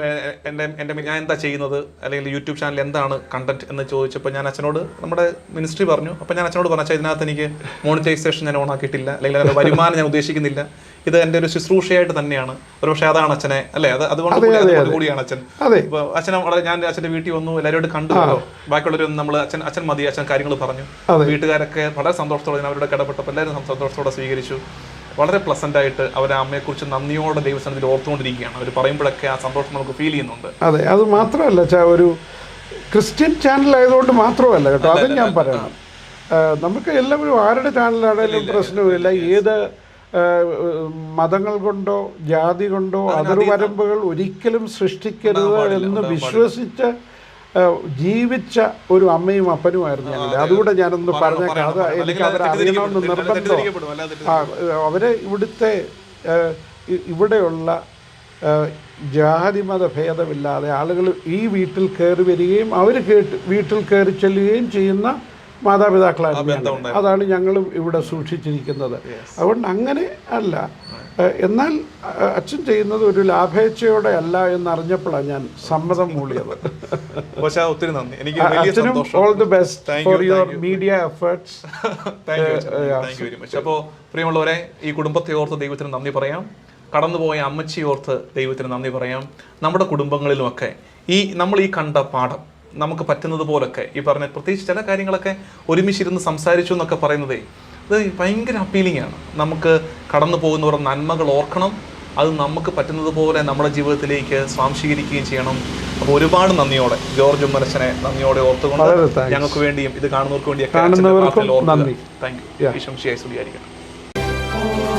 എന്റെ എന്റെ ഞാൻ എന്താ ചെയ്യുന്നത്? അല്ലെങ്കിൽ യൂട്യൂബ് ചാനൽ എന്താണ് കണ്ടന്റ് എന്ന് ചോദിച്ചപ്പോൾ ഞാൻ അച്ഛനോട് നമ്മുടെ മിനിസ്ട്രി പറഞ്ഞു. അപ്പോൾ ഞാൻ അച്ഛനോട് പറഞ്ഞു അച്ഛാ ഇതിനകത്ത് എനിക്ക് മോണിറ്റൈസേഷൻ ഞാൻ ഓൺ ആക്കിയിട്ടില്ല. അല്ലെങ്കിൽ വരുമാനം ഞാൻ ഉദ്ദേശിക്കുന്നില്ല. ഇത് എന്റെ ഒരു ശുശ്രൂഷയായിട്ട് തന്നെയാണ്. ഒരു പക്ഷേ അതാണ് അച്ഛനെ അല്ലേ? അത് അതുകൊണ്ട് അതെ, കൂടി- അതെ, അതുകൊണ്ട് അതെ. കൂടിയാണ് അച്ഛൻ. ഇപ്പൊ അച്ഛനെ വളരെ ഞാൻ അച്ഛന്റെ വീട്ടിൽ വന്നു എല്ലാവരോടും കണ്ടു. ബാക്കിയുള്ളവരും നമ്മൾ അച്ഛൻ അച്ഛൻ മതി അച്ഛൻ കാര്യങ്ങൾ പറഞ്ഞു. വീട്ടുകാരൊക്കെ വളരെ സന്തോഷത്തോടെ ഞാൻ അവരോട് കടപ്പെട്ടപ്പോൾ എല്ലാവരും സം- സന്തോഷത്തോടെ സ്വീകരിച്ചു. വളരെ പ്ലസന്റ് ആയിട്ട് അവരെ അമ്മയെക്കുറിച്ച് നന്ദിയോടെ ദൈവസ്ഥാനത്തിൽ ഓർത്തുകൊണ്ടിരിക്കുകയാണ്. അവർ പറയുമ്പോഴൊക്കെ ആ സന്തോഷം നമുക്ക് ഫീൽ ചെയ്യുന്നുണ്ട്. അതെ അത് മാത്രമല്ല ചാ ഒരു ക്രിസ്ത്യൻ ചാനൽ ആയതുകൊണ്ട് മാത്രമല്ല കേട്ടോ അതും ഞാൻ പറയണം. ആ, നമുക്ക് എല്ലാവരും ആരുടെ ചാനലാണെങ്കിലും പ്രശ്നവുമില്ല ഏത് മതങ്ങൾ കൊണ്ടോ ജാതി കൊണ്ടോ അതിർവരമ്പുകൾ ഒരിക്കലും സൃഷ്ടിക്കരുത് എന്ന് വിശ്വസിച്ച് ജീവിച്ച ഒരു അമ്മയും അപ്പനുമായിരുന്നു ആയിരുന്നു അതുകൂടെ ഞാനൊന്ന് പറഞ്ഞേക്കാം. അത് എനിക്ക് അവരെ അറിയണമെന്ന് നിർബന്ധം. അവരെ ഇവിടുത്തെ ഇവിടെയുള്ള ജാതി ജാതിമത ഭേദമില്ലാതെ ആളുകൾ ഈ വീട്ടിൽ കയറി വരികയും അവർ കേട്ട് വീട്ടിൽ കയറി ചെല്ലുകയും ചെയ്യുന്ന മാതാപിതാക്കളാണ് അതാണ് ഞങ്ങൾ. ഇവിടെ സൂക്ഷിച്ചിരിക്കുന്നത്. അതുകൊണ്ട് അങ്ങനെ അല്ല. എന്നാൽ അച്ഛൻ ചെയ്യുന്നത് ഒരു ലാഭേച്ഛയോടെ അല്ല എന്നറിഞ്ഞപ്പോഴാണ് ഞാൻ സമ്മതം മൂളിയത്. പക്ഷേ ഒത്തിരി നന്ദി. എനിക്ക് അച്ഛനും all the best for your media efforts thank you thank you very much അപ്പോൾ പ്രിയമുള്ളവരെ ഈ കുടുംബത്തെ ഓർത്ത് ദൈവത്തിന് നന്ദി പറയാം. കടന്നുപോയ അമ്മച്ചി ഓർത്ത് ദൈവത്തിന് നന്ദി പറയാം. നമ്മുടെ കുടുംബങ്ങളിലുമൊക്കെ ഈ നമ്മൾ ഈ കണ്ട പാഠം നമുക്ക് പറ്റുന്നത് പോലൊക്കെ ഈ പറഞ്ഞ പ്രത്യേകിച്ച് ചില കാര്യങ്ങളൊക്കെ ഒരുമിച്ചിരുന്ന് സംസാരിച്ചു എന്നൊക്കെ പറയുന്നതേ അത് ഭയങ്കര അപ്പീലിംഗ് ആണ്. നമുക്ക് കടന്നു പോകുന്നവർ നന്മകൾ ഓർക്കണം. അത് നമുക്ക് പറ്റുന്നത് പോലെ നമ്മുടെ ജീവിതത്തിലേക്ക് സ്വാംശീകരിക്കുകയും ചെയ്യണം. അപ്പോൾ ഒരുപാട് നന്ദിയോടെ ജോർജ് ഉമ്മരച്ചനെ നന്ദിയോടെ ഓർത്തുകൊണ്ട്. ഞങ്ങൾക്ക് വേണ്ടിയും ഇത് കാണുന്നവർക്ക് വേണ്ടിയൊക്കെ. Thank you വിശംശയായി Oh